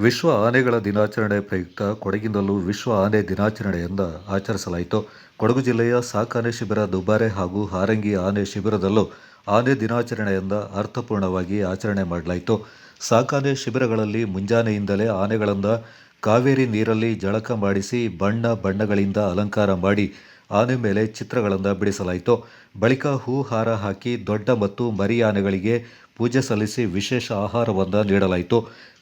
ವಿಶ್ವ ಆನೆಗಳ ದಿನಾಚರಣೆ ಪ್ರಯುಕ್ತ ಕೊಡಗಿನಲ್ಲೂ ವಿಶ್ವ ಆನೆ ದಿನಾಚರಣೆಯಿಂದ ಆಚರಿಸಲಾಯಿತು. ಕೊಡಗು ಜಿಲ್ಲೆಯ ಸಾಕಾನೆ ಶಿಬಿರ ದುಬಾರೆ ಹಾಗೂ ಹಾರಂಗಿ ಆನೆ ಶಿಬಿರದಲ್ಲೂ ಆನೆ ದಿನಾಚರಣೆಯಿಂದ ಅರ್ಥಪೂರ್ಣವಾಗಿ ಆಚರಣೆ ಮಾಡಲಾಯಿತು. ಸಾಕಾನೆ ಶಿಬಿರಗಳಲ್ಲಿ ಮುಂಜಾನೆಯಿಂದಲೇ ಆನೆಗಳನ್ನು ಕಾವೇರಿ ನೀರಲ್ಲಿ ಜಳಕ ಮಾಡಿಸಿ ಬಣ್ಣ ಬಣ್ಣಗಳಿಂದ ಅಲಂಕಾರ ಮಾಡಿ ಆನೆ ಮೇಲೆ ಚಿತ್ರಗಳನ್ನು ಬಿಡಿಸಲಾಯಿತು. ಬಳಿಕ ಹೂ ಹಾರ ಹಾಕಿ ದೊಡ್ಡ ಮತ್ತು ಮರಿ ಆನೆಗಳಿಗೆ ಪೂಜೆ ಸಲ್ಲಿಸಿ ವಿಶೇಷ ಆಹಾರವನ್ನು ನೀಡಲಾಯಿತು.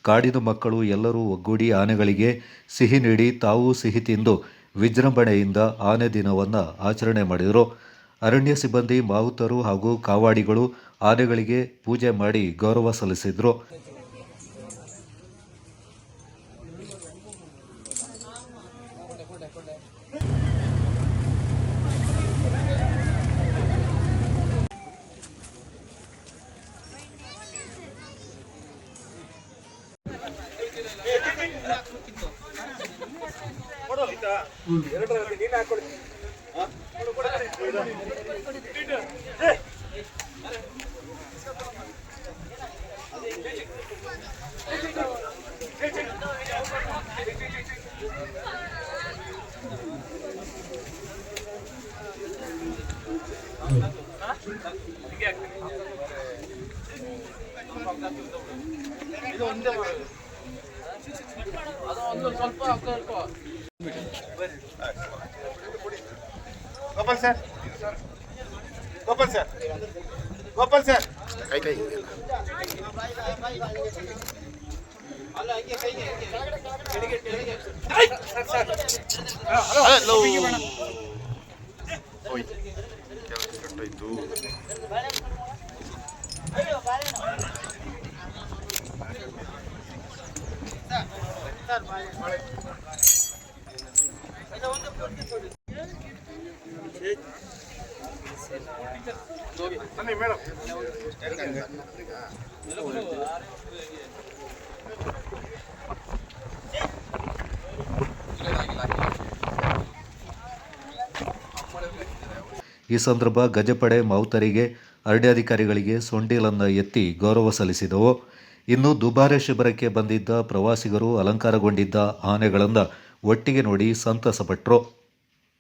ಕಾಡಿನ ಮಕ್ಕಳು ಎಲ್ಲರೂ ಒಗ್ಗೂಡಿ ಆನೆಗಳಿಗೆ ಸಿಹಿ ನೀಡಿ ತಾವೂ ಸಿಹಿ ತಿಂದು ವಿಜೃಂಭಣೆಯಿಂದ ಆನೆ ದಿನವನ್ನು ಆಚರಣೆ ಮಾಡಿದರು. ಅರಣ್ಯ ಸಿಬ್ಬಂದಿ, ಮಾವುತರು ಹಾಗೂ ಕಾವಾಡಿಗಳು ಆನೆಗಳಿಗೆ ಪೂಜೆ ಮಾಡಿ ಗೌರವ ಸಲ್ಲಿಸಿದರು. ಇದು ಒಂದೇ ಅದು ಒಂದು ಸ್ವಲ್ಪ Gopal sir. Gopal sir. Gopal sir. ಕೈ ಕೈ. ಹಲೋ. ಓಯ್. ಸರ್ ಈ ಸಂದರ್ಭ ಗಜಪಡೆ ಮಾವುತರಿಗೆ ಅರಣ್ಯಾಧಿಕಾರಿಗಳಿಗೆ ಸೊಂಡಿಲನ್ನು ಎತ್ತಿ ಗೌರವ ಸಲ್ಲಿಸಿದವು. ಇನ್ನು ದುಬಾರೆ ಶಿಬಿರಕ್ಕೆ ಬಂದಿದ್ದ ಪ್ರವಾಸಿಗರು ಅಲಂಕಾರಗೊಂಡಿದ್ದ ಆನೆಗಳನ್ನು ಒಟ್ಟಿಗೆ ನೋಡಿ ಸಂತಸಪಟ್ಟರು